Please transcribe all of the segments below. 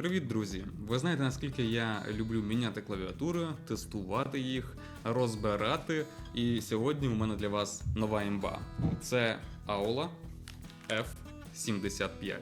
Привіт, друзі! Ви знаєте, наскільки я люблю міняти клавіатури, тестувати їх, розбирати. І сьогодні у мене для вас нова імба. Це Aula F75.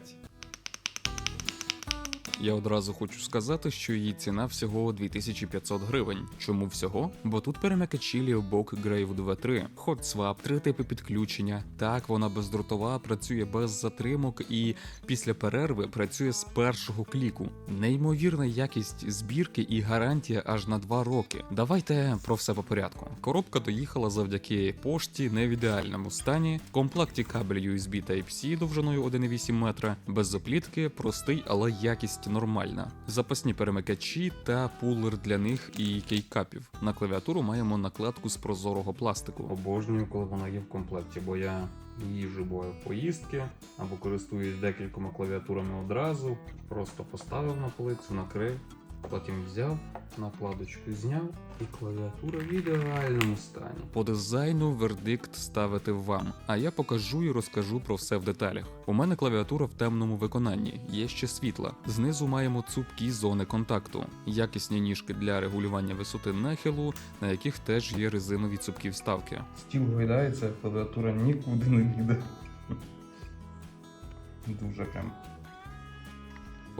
Я одразу хочу сказати, що її ціна всього 2500 гривень. Чому всього? Бо тут перемикачі лівбок Grave 2.3, Hot Swap, три типи підключення. Так, вона бездротова, працює без затримок і після перерви працює з першого кліку. Неймовірна якість збірки і гарантія аж на 2 роки. Давайте про все по порядку. Коробка доїхала завдяки пошті не в ідеальному стані. В комплекті кабель USB Type-C довжиною 1,8 метра, без оплітки, простий, але якість нормальна. Запасні перемикачі та пулер для них і кейкапів. На клавіатуру маємо накладку з прозорого пластику. Обожнюю, коли вона є в комплекті, бо я їжу бою поїздки або користуюсь декількома клавіатурами одразу. Просто поставив на полицю, накрив, потім взяв, накладочку зняв і клавіатура в ідеальному стані. По дизайну вердикт ставити вам, а я покажу і розкажу про все в деталях. У мене клавіатура в темному виконанні, є ще світла. Знизу маємо цупкі зони контакту, якісні ніжки для регулювання висоти нахилу, на яких теж є резинові цупкі вставки. Стіл гойдається, клавіатура нікуди не їде. Дуже прям.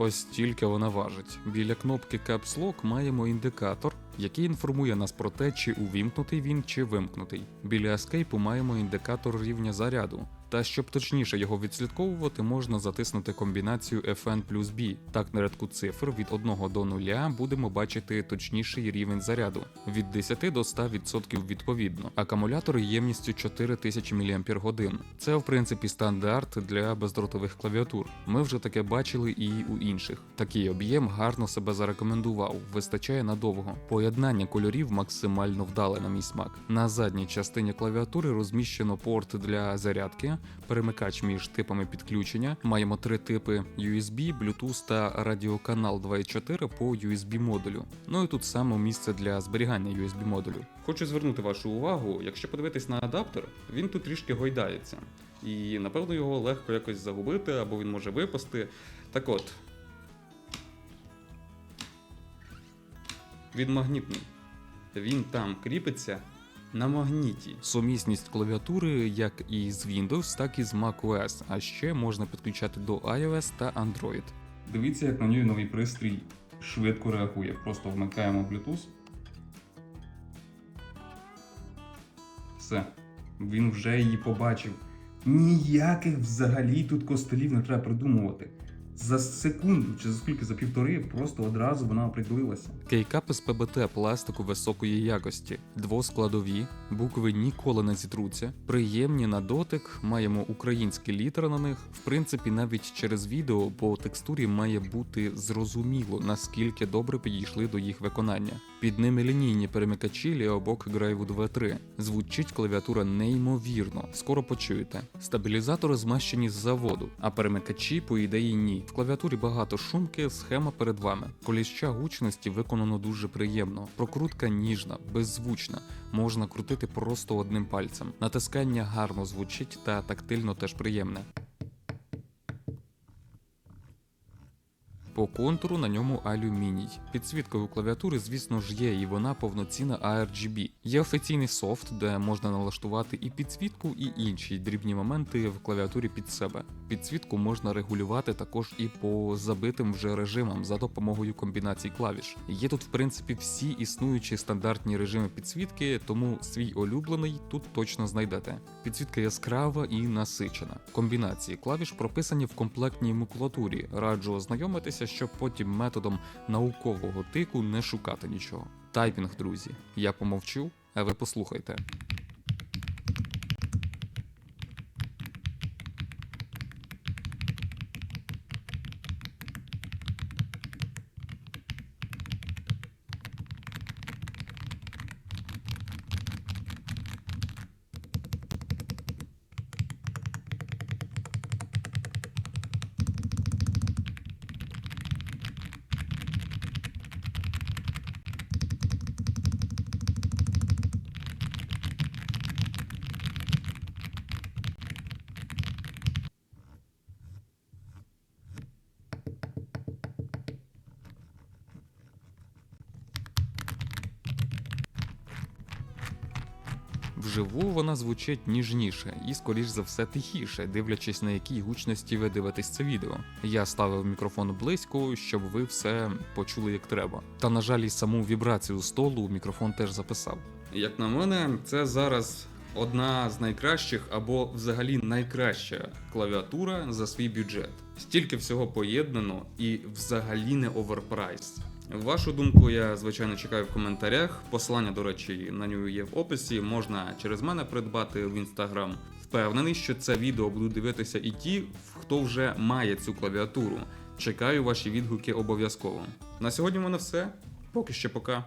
Ось тільки вона важить. Біля кнопки Caps Lock маємо індикатор, який інформує нас про те, чи увімкнутий він, чи вимкнутий. Біля Escape маємо індикатор рівня заряду. Та щоб точніше його відслідковувати, можна затиснути комбінацію FN плюс B. Так на рядку цифр від 1 до 0 будемо бачити точніший рівень заряду від 10 до 100% відповідно. Акумулятор ємністю 4000 мАч. Це в принципі стандарт для бездротових клавіатур. Ми вже таке бачили і у інших. Такий об'єм гарно себе зарекомендував, вистачає надовго. Поєднання кольорів максимально вдале на мій смак. На задній частині клавіатури розміщено порт для зарядки перемикач між типами підключення. Маємо три типи USB, Bluetooth та радіоканал 2.4 по USB модулю. Ну і тут саме місце для зберігання USB модулю. Хочу звернути вашу увагу, якщо подивитись на адаптер, він тут трішки гойдається. І напевно його легко якось загубити або він може випасти. Так от. Він магнітний. Він там кріпиться на магніті. Сумісність клавіатури як і з Windows, так і з macOS, а ще можна підключати до iOS та Android. Дивіться, як на ній новий пристрій швидко реагує. Просто вмикаємо Bluetooth. Все. Він вже її побачив. Ніяких взагалі тут костелів не треба придумувати. За секунду чи за скільки за півтори просто одразу вона оприділилася. Кейкапи з ПБТ пластику високої якості, двоскладові, букви ніколи не зітруться, приємні на дотик, маємо українські літери на них. В принципі, навіть через відео по текстурі має бути зрозуміло, наскільки добре підійшли до їх виконання. Під ними лінійні перемикачі ліобок Grave 2.3. Звучить клавіатура неймовірно, скоро почуєте. Стабілізатори змащені з заводу, а перемикачі, по ідеї, ні. В клавіатурі багато шумки, схема перед вами. Коліща гучності виконано дуже приємно. Прокрутка ніжна, беззвучна. Можна крутити просто одним пальцем. Натискання гарно звучить та тактильно теж приємне. По контуру на ньому алюміній. Підсвітка клавіатури, звісно ж, є, і вона повноцінна ARGB. Є офіційний софт, де можна налаштувати і підсвітку, і інші дрібні моменти в клавіатурі під себе. Підсвітку можна регулювати також і по забитим вже режимам за допомогою комбінацій клавіш. Є тут, в принципі, всі існуючі стандартні режими підсвітки, тому свій улюблений тут точно знайдете. Підсвітка яскрава і насичена. Комбінації клавіш прописані в комплектній макулатурі. Раджу ознайомитися, щоб потім методом наукового тику не шукати нічого. Тайпінг, друзі. Я помовчу, а ви послухайте. Вживу вона звучить ніжніше і, скоріш за все, тихіше, дивлячись на якій гучності ви дивитесь це відео. Я ставив мікрофон близько, щоб ви все почули як треба. Та на жаль, і саму вібрацію столу мікрофон теж записав. Як на мене, це зараз одна з найкращих або взагалі найкраща клавіатура за свій бюджет. Стільки всього поєднано і взагалі не оверпрайс. Вашу думку я звичайно чекаю в коментарях. Посилання, до речі, на нього є в описі. Можна через мене придбати в інстаграм. Впевнений, що це відео будуть дивитися і ті, хто вже має цю клавіатуру. Чекаю ваші відгуки обов'язково. На сьогодні в мене все. Поки що пока.